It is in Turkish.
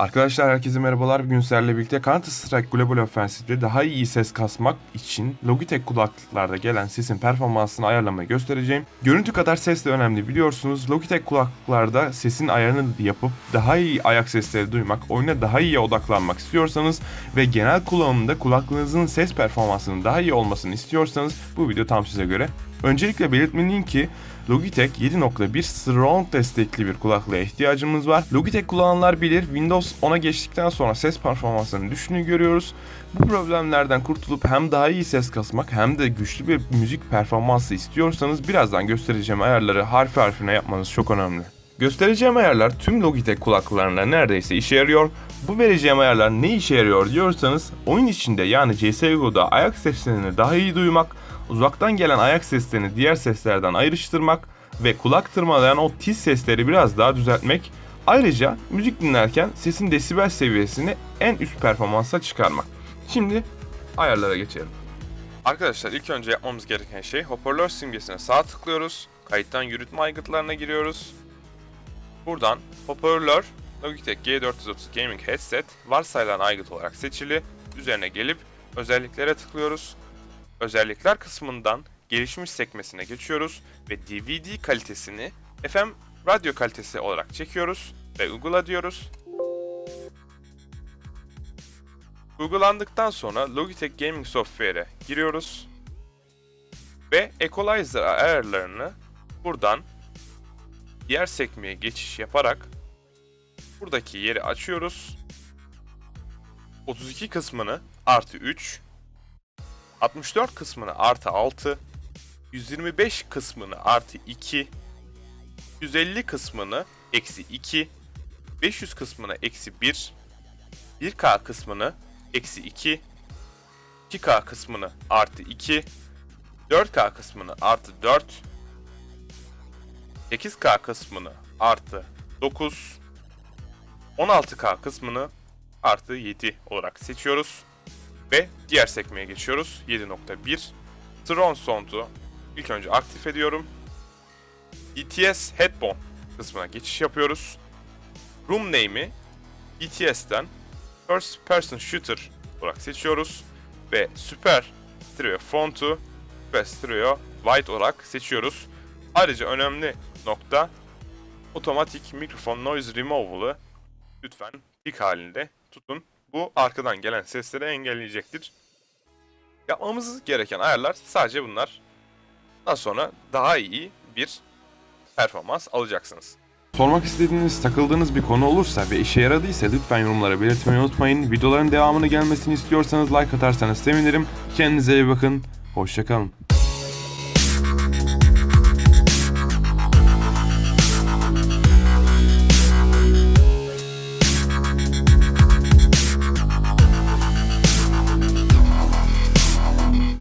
Arkadaşlar herkese merhabalar. Bugün sizlerle birlikte Counter Strike Global Offensive'de daha iyi ses kasmak için Logitech kulaklıklarda gelen sesin performansını ayarlamayı göstereceğim. Görüntü kadar ses de önemli biliyorsunuz. Logitech kulaklıklarda sesin ayarını yapıp daha iyi ayak sesleri duymak, oyuna daha iyi odaklanmak istiyorsanız ve genel kullanımda kulaklığınızın ses performansının daha iyi olmasını istiyorsanız bu video tam size göre. Öncelikle belirtmeliyim ki Logitech 7.1 Surround destekli bir kulaklığa ihtiyacımız var. Logitech kullananlar bilir Windows 10'a geçtikten sonra ses performansının düştüğünü görüyoruz. Bu problemlerden kurtulup hem daha iyi ses kasmak hem de güçlü bir müzik performansı istiyorsanız birazdan göstereceğim ayarları harfi harfine yapmanız çok önemli. Göstereceğim ayarlar tüm Logitech kulaklıklarında neredeyse işe yarıyor. Bu vereceğim ayarlar ne işe yarıyor diyorsanız oyun içinde yani CSGO'da ayak seslerini daha iyi duymak, uzaktan gelen ayak seslerini diğer seslerden ayrıştırmak ve kulak tırmalayan o tiz sesleri biraz daha düzeltmek. Ayrıca müzik dinlerken sesin desibel seviyesini en üst performansa çıkarmak. Şimdi ayarlara geçelim. Arkadaşlar ilk önce yapmamız gereken şey hoparlör simgesine sağ tıklıyoruz. Kayıttan yürütme aygıtlarına giriyoruz. Buradan hoparlör Logitech G430 Gaming Headset varsayılan aygıt olarak seçili. Üzerine gelip özelliklere tıklıyoruz. Özellikler kısmından gelişmiş sekmesine geçiyoruz ve DVD kalitesini FM radyo kalitesi olarak çekiyoruz ve uygula diyoruz. Uygulandıktan sonra Logitech Gaming Software'e giriyoruz ve Equalizer ayarlarını buradan diğer sekmeye geçiş yaparak buradaki yeri açıyoruz. 32 kısmını artı 3, 64 kısmını artı 6, 125 kısmını artı 2, 150 kısmını eksi 2, 500 kısmını eksi 1, 1K kısmını eksi 2, 2K kısmını artı 2, 4K kısmını artı 4, 8K kısmını artı 9, 16K kısmını artı 7 olarak seçiyoruz. Ve diğer sekmeye geçiyoruz. 7.1 Tron Sound'u ilk önce aktif ediyorum. DTS Headphone kısmına geçiş yapıyoruz. Room Name'i DTS'ten First Person Shooter olarak seçiyoruz. Ve Super Stereo Font'u ve Stereo White olarak seçiyoruz. Ayrıca önemli nokta otomatik mikrofon noise removal'ı lütfen tik halinde tutun. Bu arkadan gelen sesleri engelleyecektir. Yapmamız gereken ayarlar sadece bunlar. Daha sonra daha iyi bir performans alacaksınız. Sormak istediğiniz, takıldığınız bir konu olursa ve işe yaradıysa lütfen yorumlara belirtmeyi unutmayın. Videoların devamını gelmesini istiyorsanız like atarsanız sevinirim. Kendinize iyi bakın. Hoşçakalın.